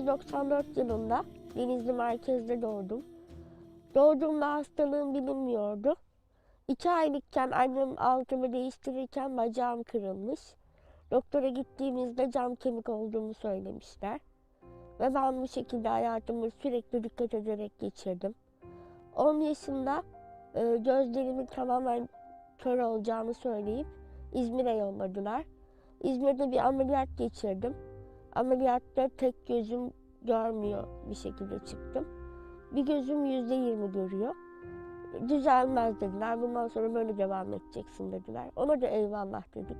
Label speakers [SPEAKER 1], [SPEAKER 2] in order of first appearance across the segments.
[SPEAKER 1] 1994 yılında Denizli merkezde doğdum. Doğduğumda hastalığım bilinmiyordu. İki aylıkken annem altımı değiştirirken bacağım kırılmış. Doktora gittiğimizde cam kemik olduğumu söylemişler. Ve ben bu şekilde hayatımı sürekli dikkat ederek geçirdim. 10 yaşında e, gözlerimin tamamen kör olacağını söyleyip İzmir'e yolladılar. İzmir'de bir ameliyat geçirdim. Ameliyatta tek gözüm görmüyor bir şekilde çıktım. Bir gözüm yüzde yirmi görüyor. Düzelmez dediler. Bundan sonra böyle devam edeceksin dediler. Ona da eyvallah dedik.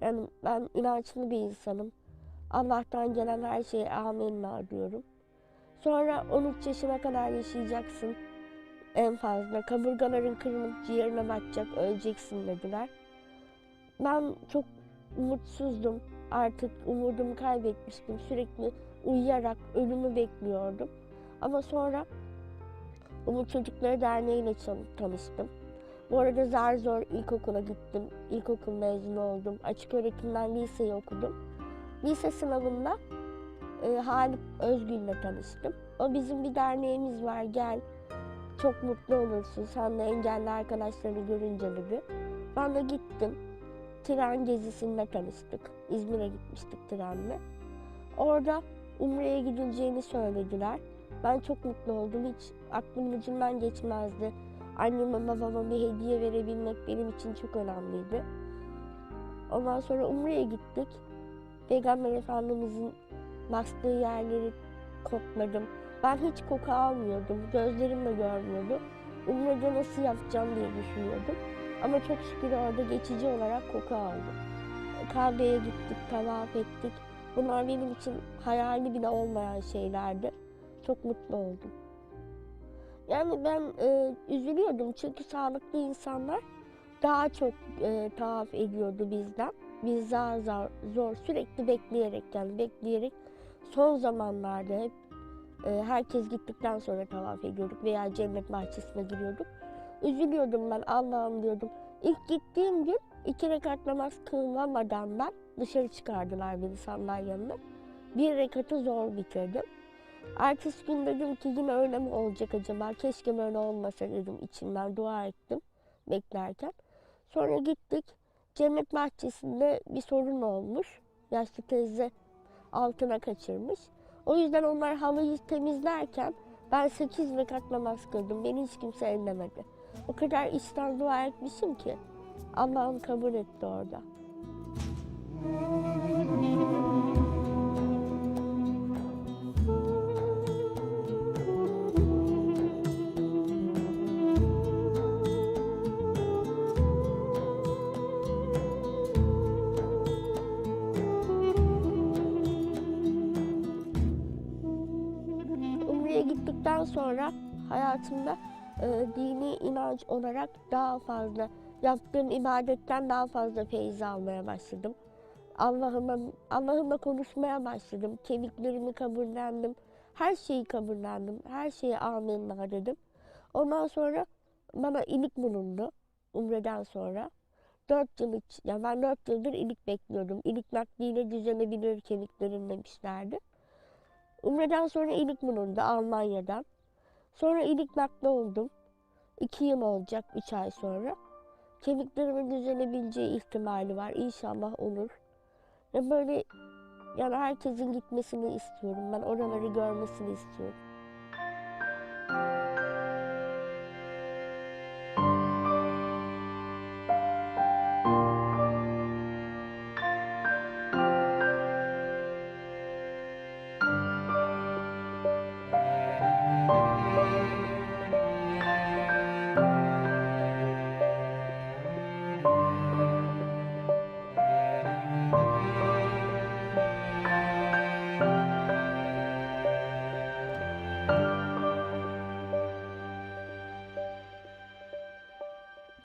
[SPEAKER 1] Yani ben inançlı bir insanım. Allah'tan gelen her şeye amenna diyorum. Sonra 13 yaşına kadar yaşayacaksın en fazla. Kaburgaların kırılıp ciğerine batacak, öleceksin dediler. Ben çok umutsuzdum. Artık umudumu kaybetmiştim. Sürekli uyuyarak ölümü bekliyordum. Ama sonra Umut Çocukları Derneği ile tanıştım. Bu arada zar zor ilkokula gittim. İlkokul mezunu oldum. Açık öğretimden liseyi okudum. Lise sınavında e, Halip Özgül'le tanıştım. O bizim bir derneğimiz var gel çok mutlu olursun sen de engelli arkadaşlarını görünce dedi. Ben de gittim. Tren gezisinde tanıştık. İzmir'e gitmiştik trenle. Orada Umre'ye gidileceğini söylediler. Ben çok mutlu oldum. Hiç aklımın ucundan geçmezdi. Anneme babama bir hediye verebilmek benim için çok önemliydi. Ondan sonra Umre'ye gittik. Peygamber Efendimizin bastığı yerleri kokladım. Ben hiç koku almıyordum. Gözlerim de görmüyordu. Umre'de nasıl yapacağım diye düşünüyordum. Ama çok şükür orada geçici olarak koku aldım. Kabe'ye gittik, tavaf ettik. Bunlar benim için hayali bile olmayan şeylerdi. Çok mutlu oldum. Yani ben e, üzülüyordum çünkü sağlıklı insanlar daha çok e, tavaf ediyordu bizden. Biz zar zar zor sürekli bekleyerek yani bekleyerek son zamanlarda hep e, herkes gittikten sonra tavaf ediyorduk veya cennet bahçesine giriyorduk. Üzülüyordum ben Allah'ım diyordum. İlk gittiğim gün iki rekat namaz kılamadan ben dışarı çıkardılar beni sandalyenin. Bir rekatı zor bitirdim. Ertesi gün dedim ki yine öyle mi olacak acaba? Keşke böyle olmasa dedim içimden dua ettim beklerken. Sonra gittik. Cennet bahçesinde bir sorun olmuş. Yaşlı teyze altına kaçırmış. O yüzden onlar halıyı temizlerken ben 8 rekat namaz kıldım. Beni hiç kimse ellemedi. O kadar içten dua etmişim ki Allah'ım kabul etti orada. Umre'ye gittikten sonra hayatımda e, dini inanç olarak daha fazla yaptığım ibadetten daha fazla feyiz almaya başladım. Allah'ımla Allah'ımla konuşmaya başladım. Kemiklerimi kabullendim. Her şeyi kabullendim. Her şeye amenna dedim. Ondan sonra bana ilik bulundu Umre'den sonra. Dört yıl iç, ya ben dört yıldır ilik bekliyordum. İlik nakliyle düzelebilir kemiklerim demişlerdi. Umre'den sonra ilik bulundu Almanya'dan. Sonra ilik nakli oldum. İki yıl olacak üç ay sonra. Kemiklerimin düzelebileceği ihtimali var. İnşallah olur. Ve böyle yani herkesin gitmesini istiyorum. Ben oraları görmesini istiyorum.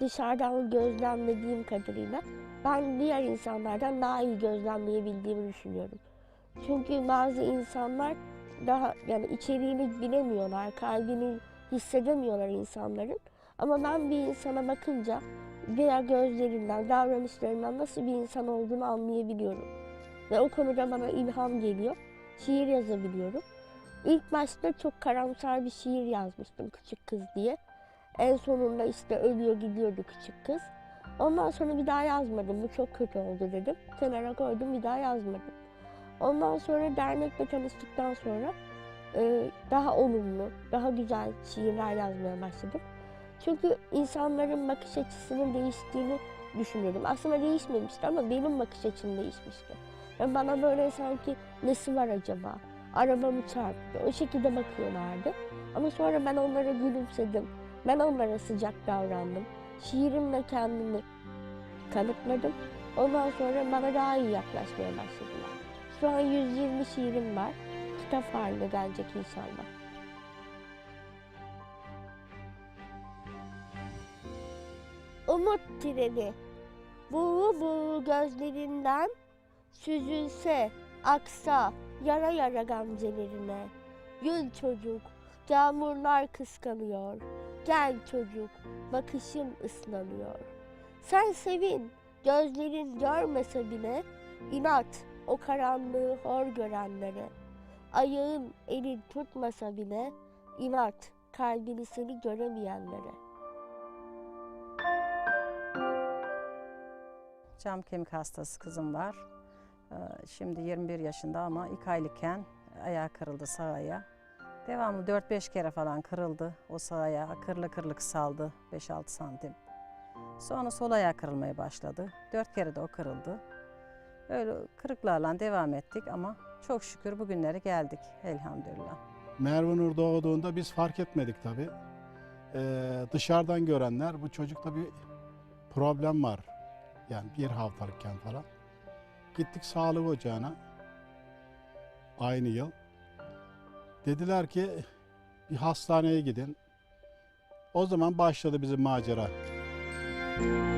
[SPEAKER 1] Dışarıdan gözlemlediğim kadarıyla ben diğer insanlardan daha iyi gözlemleyebildiğimi düşünüyorum. Çünkü bazı insanlar daha yani içeriğini bilemiyorlar, kalbini hissedemiyorlar insanların. Ama ben bir insana bakınca veya gözlerinden, davranışlarından nasıl bir insan olduğunu anlayabiliyorum. Ve o konuda bana ilham geliyor. şiir yazabiliyorum. İlk başta çok karamsar bir şiir yazmıştım Küçük Kız diye. En sonunda işte ölüyor gidiyordu küçük kız. Ondan sonra bir daha yazmadım. Bu çok kötü oldu dedim. Kenara koydum bir daha yazmadım. Ondan sonra dernekle tanıştıktan sonra e, daha olumlu, daha güzel şiirler yazmaya başladım. Çünkü insanların bakış açısının değiştiğini düşünüyordum. Aslında değişmemişti ama benim bakış açım değişmişti. Yani bana böyle sanki nesi var acaba? Arabamı çarptı. O şekilde bakıyorlardı. Ama sonra ben onlara gülümsedim. Ben onlara sıcak davrandım. Şiirimle kendimi kanıtladım. Ondan sonra bana daha iyi yaklaşmaya başladılar. Şu an 120 şiirim var. Kitap haline gelecek inşallah. Umut treni. Bu bu gözlerinden süzülse, aksa, yara yara gamzelerine. Gül çocuk, yağmurlar kıskanıyor. Gel çocuk, bakışın ıslanıyor. Sen sevin, gözlerin görmese bile, inat o karanlığı hor görenlere. Ayağın elin tutmasa bile, inat kalbini seni göremeyenlere.
[SPEAKER 2] Cam kemik hastası kızım var. Ee, Şimdi 21 yaşında ama ilk aylıkken ayağı kırıldı sağ ayağı. Devamlı 4-5 kere falan kırıldı o sağ ayağı. Kırlı kırlı kısaldı 5-6 santim. Sonra sol ayağı kırılmaya başladı. 4 kere de o kırıldı. Öyle kırıklarla devam ettik ama çok şükür bugünlere geldik elhamdülillah.
[SPEAKER 3] Merve Nur doğduğunda biz fark etmedik tabii. Ee, dışarıdan görenler bu çocukta bir problem var. Yani bir haftalıkken falan. Gittik sağlık ocağına. Aynı yıl. Dediler ki bir hastaneye gidin. O zaman başladı bizim macera. Ee,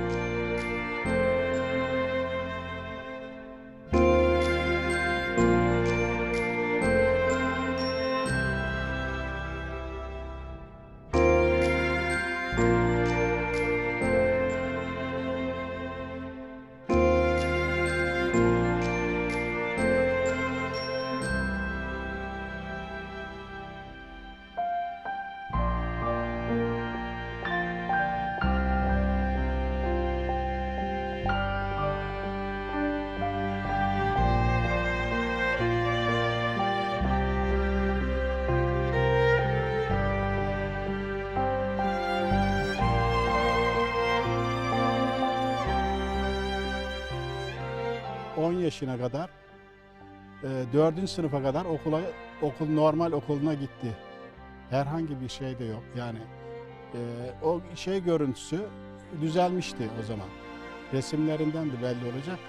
[SPEAKER 3] yaşına kadar, e, 4. sınıfa kadar okula okul normal okuluna gitti. Herhangi bir şey de yok. Yani e, o şey görüntüsü düzelmişti o zaman. Resimlerinden de belli olacak.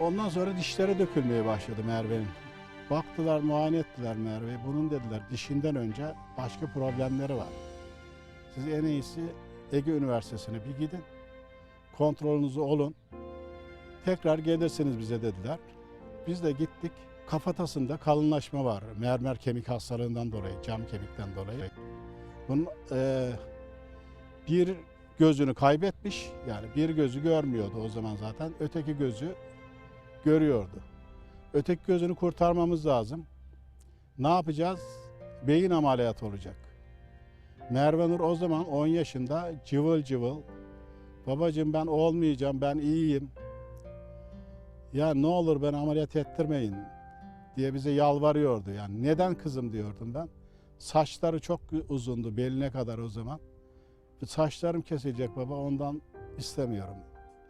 [SPEAKER 3] Ondan sonra dişleri dökülmeye başladı Merve'nin. Baktılar, muayene ettiler Merve'yi. Bunun dediler dişinden önce başka problemleri var. Siz en iyisi Ege Üniversitesi'ne bir gidin. Kontrolünüzü olun. Tekrar gelirsiniz bize dediler. Biz de gittik. Kafatasında kalınlaşma var. Mermer kemik hastalığından dolayı, cam kemikten dolayı. Bunun eee, bir gözünü kaybetmiş. Yani bir gözü görmüyordu o zaman zaten. Öteki gözü görüyordu. Öteki gözünü kurtarmamız lazım. Ne yapacağız? Beyin ameliyatı olacak. Merve Nur o zaman 10 yaşında cıvıl cıvıl. Babacığım ben olmayacağım, ben iyiyim. Ya ne olur ben ameliyat ettirmeyin diye bize yalvarıyordu. Yani neden kızım diyordum ben. Saçları çok uzundu beline kadar o zaman. Saçlarım kesilecek baba ondan istemiyorum.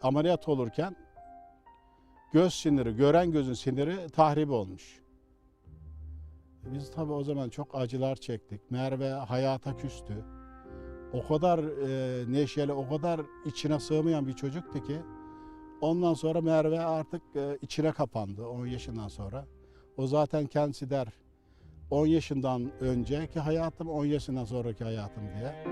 [SPEAKER 3] Ameliyat olurken göz siniri, gören gözün siniri tahrip olmuş. Biz tabii o zaman çok acılar çektik. Merve hayata küstü. O kadar e, neşeli, o kadar içine sığmayan bir çocuktu ki ondan sonra Merve artık e, içine kapandı 10 yaşından sonra. O zaten kendisi der 10 yaşından önceki hayatım, 10 yaşından sonraki hayatım diye.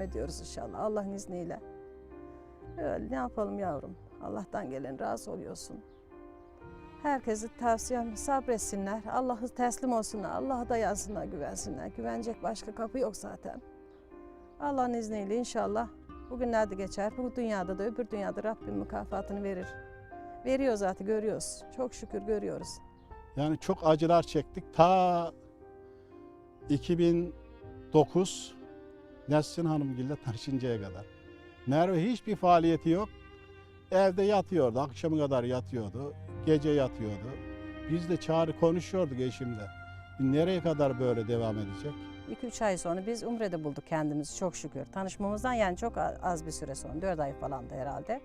[SPEAKER 2] Ediyoruz inşallah Allah'ın izniyle. Öyle ne yapalım yavrum? Allah'tan gelen razı oluyorsun. Herkesi tavsiyem sabretsinler. Allah'a teslim olsunlar. Allah'a dayansınlar, güvensinler. Güvenecek başka kapı yok zaten. Allah'ın izniyle inşallah bugünlerde geçer. Bu dünyada da öbür dünyada Rabbim mükafatını verir. Veriyor zaten görüyoruz. Çok şükür görüyoruz.
[SPEAKER 3] Yani çok acılar çektik. Ta 2009 Nesrin Hanımgil'le tanışıncaya kadar. Merve hiçbir faaliyeti yok. Evde yatıyordu. Akşama kadar yatıyordu. Gece yatıyordu. Biz de çağrı konuşuyorduk eşimle. Nereye kadar böyle devam edecek?
[SPEAKER 2] 2-3 ay sonra biz Umre'de bulduk kendimizi çok şükür. Tanışmamızdan yani çok az bir süre sonra, 4 ay falan da herhalde.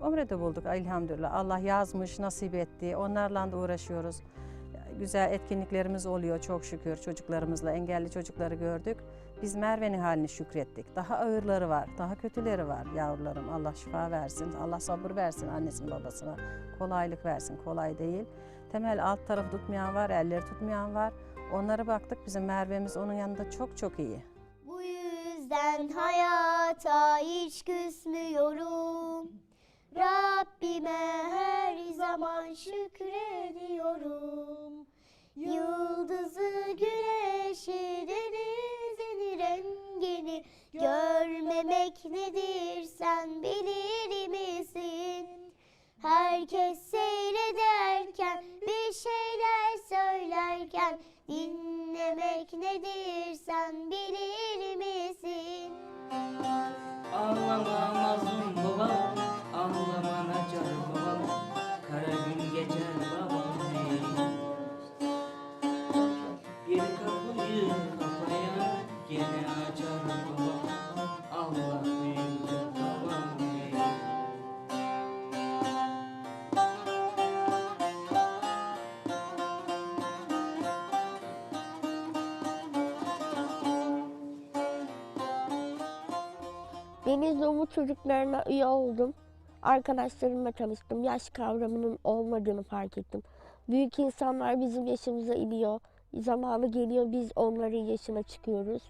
[SPEAKER 2] Umre'de bulduk elhamdülillah. Allah yazmış, nasip etti. Onlarla da uğraşıyoruz. Güzel etkinliklerimiz oluyor çok şükür. Çocuklarımızla engelli çocukları gördük. Biz Merve'nin halini şükrettik. Daha ağırları var, daha kötüleri var yavrularım. Allah şifa versin, Allah sabır versin annesine babasına. Kolaylık versin, kolay değil. Temel alt tarafı tutmayan var, elleri tutmayan var. Onlara baktık bizim Merve'miz onun yanında çok çok iyi.
[SPEAKER 4] Bu yüzden hayata hiç küsmüyorum. Rabbime her zaman şükrediyorum. Yıldızı, güneşi, denizin rengini görmemek nedir sen bilir misin? Herkes seyrederken bir şeyler söylerken dinlemek nedir sen bilir
[SPEAKER 1] Denizli Umut çocuklarına üye oldum. Arkadaşlarımla tanıştım. Yaş kavramının olmadığını fark ettim. Büyük insanlar bizim yaşımıza iniyor. Zamanı geliyor biz onların yaşına çıkıyoruz.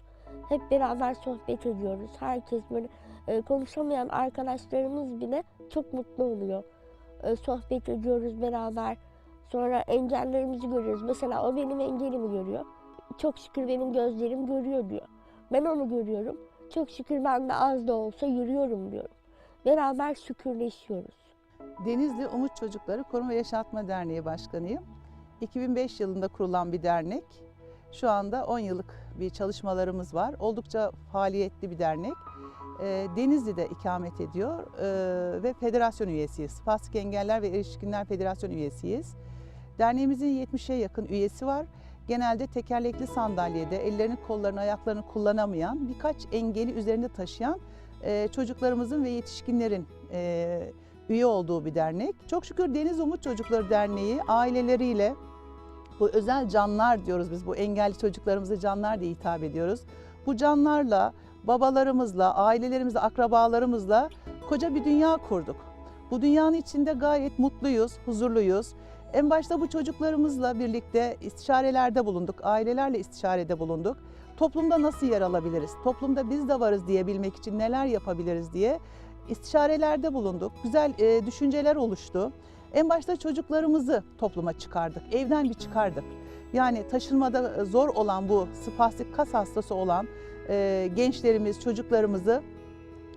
[SPEAKER 1] Hep beraber sohbet ediyoruz. Herkes böyle e, konuşamayan arkadaşlarımız bile çok mutlu oluyor. E, sohbet ediyoruz beraber. Sonra engellerimizi görüyoruz. Mesela o benim engelimi görüyor. Çok şükür benim gözlerim görüyor diyor. Ben onu görüyorum. Çok şükür ben de az da olsa yürüyorum diyorum. Beraber şükürleşiyoruz.
[SPEAKER 5] Denizli Umut Çocukları Koruma Yaşatma Derneği Başkanıyım. 2005 yılında kurulan bir dernek. Şu anda 10 yıllık bir çalışmalarımız var. Oldukça faaliyetli bir dernek. Ee, Denizli'de ikamet ediyor ee, ve federasyon üyesiyiz. Spastik Engeller ve Erişkinler Federasyon üyesiyiz. Derneğimizin 70'e yakın üyesi var. Genelde tekerlekli sandalyede ellerini, kollarını, ayaklarını kullanamayan, birkaç engeli üzerinde taşıyan e, çocuklarımızın ve yetişkinlerin e, üye olduğu bir dernek. Çok şükür Deniz Umut Çocukları Derneği aileleriyle bu özel canlar diyoruz biz bu engelli çocuklarımıza canlar diye hitap ediyoruz. Bu canlarla, babalarımızla, ailelerimizle, akrabalarımızla koca bir dünya kurduk. Bu dünyanın içinde gayet mutluyuz, huzurluyuz. En başta bu çocuklarımızla birlikte istişarelerde bulunduk, ailelerle istişarede bulunduk. Toplumda nasıl yer alabiliriz? Toplumda biz de varız diyebilmek için neler yapabiliriz diye istişarelerde bulunduk. Güzel e, düşünceler oluştu. En başta çocuklarımızı topluma çıkardık, evden bir çıkardık. Yani taşınmada zor olan bu spastik kas hastası olan e, gençlerimiz, çocuklarımızı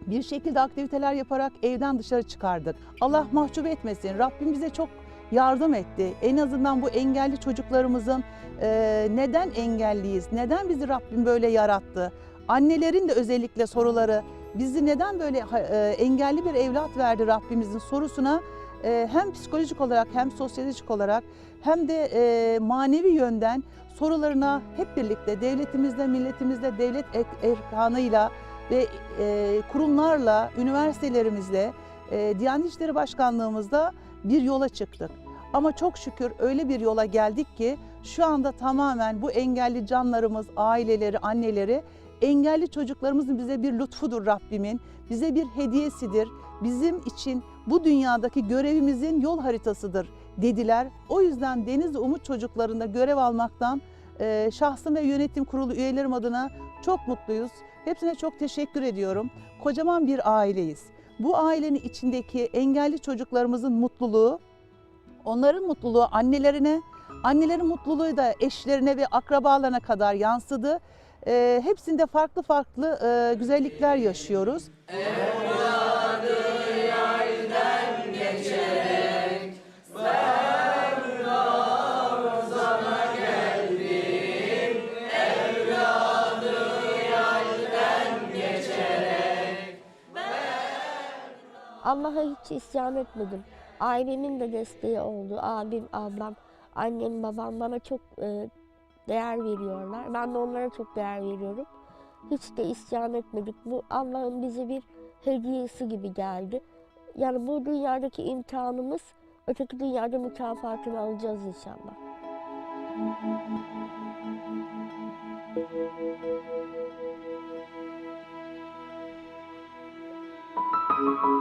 [SPEAKER 5] bir şekilde aktiviteler yaparak evden dışarı çıkardık. Allah mahcup etmesin. Rabbim bize çok yardım etti. En azından bu engelli çocuklarımızın e, neden engelliyiz, neden bizi Rabbim böyle yarattı? Annelerin de özellikle soruları bizi neden böyle e, engelli bir evlat verdi Rabbimizin sorusuna e, hem psikolojik olarak hem sosyolojik olarak hem de e, manevi yönden sorularına hep birlikte devletimizle, milletimizle, devlet erkanıyla ve e, kurumlarla, üniversitelerimizle, e, Diyanet İşleri Başkanlığımızda bir yola çıktık. Ama çok şükür öyle bir yola geldik ki şu anda tamamen bu engelli canlarımız, aileleri, anneleri engelli çocuklarımızın bize bir lütfudur Rabbimin, bize bir hediyesidir. Bizim için bu dünyadaki görevimizin yol haritasıdır dediler. O yüzden Denizli Umut Çocuklarında görev almaktan e, şahsım ve yönetim kurulu üyelerim adına çok mutluyuz. Hepsine çok teşekkür ediyorum. Kocaman bir aileyiz. Bu ailenin içindeki engelli çocuklarımızın mutluluğu, onların mutluluğu annelerine, annelerin mutluluğu da eşlerine ve akrabalarına kadar yansıdı. Ee, hepsinde farklı farklı e, güzellikler yaşıyoruz.
[SPEAKER 1] Allah'a hiç isyan etmedim. Ailemin de desteği oldu. Abim, ablam, annem, babam bana çok e, değer veriyorlar. Ben de onlara çok değer veriyorum. Hiç de isyan etmedik. Bu Allah'ın bize bir hediyesi gibi geldi. Yani bu dünyadaki imtihanımız öteki dünyada mükafatını alacağız inşallah. Thank you.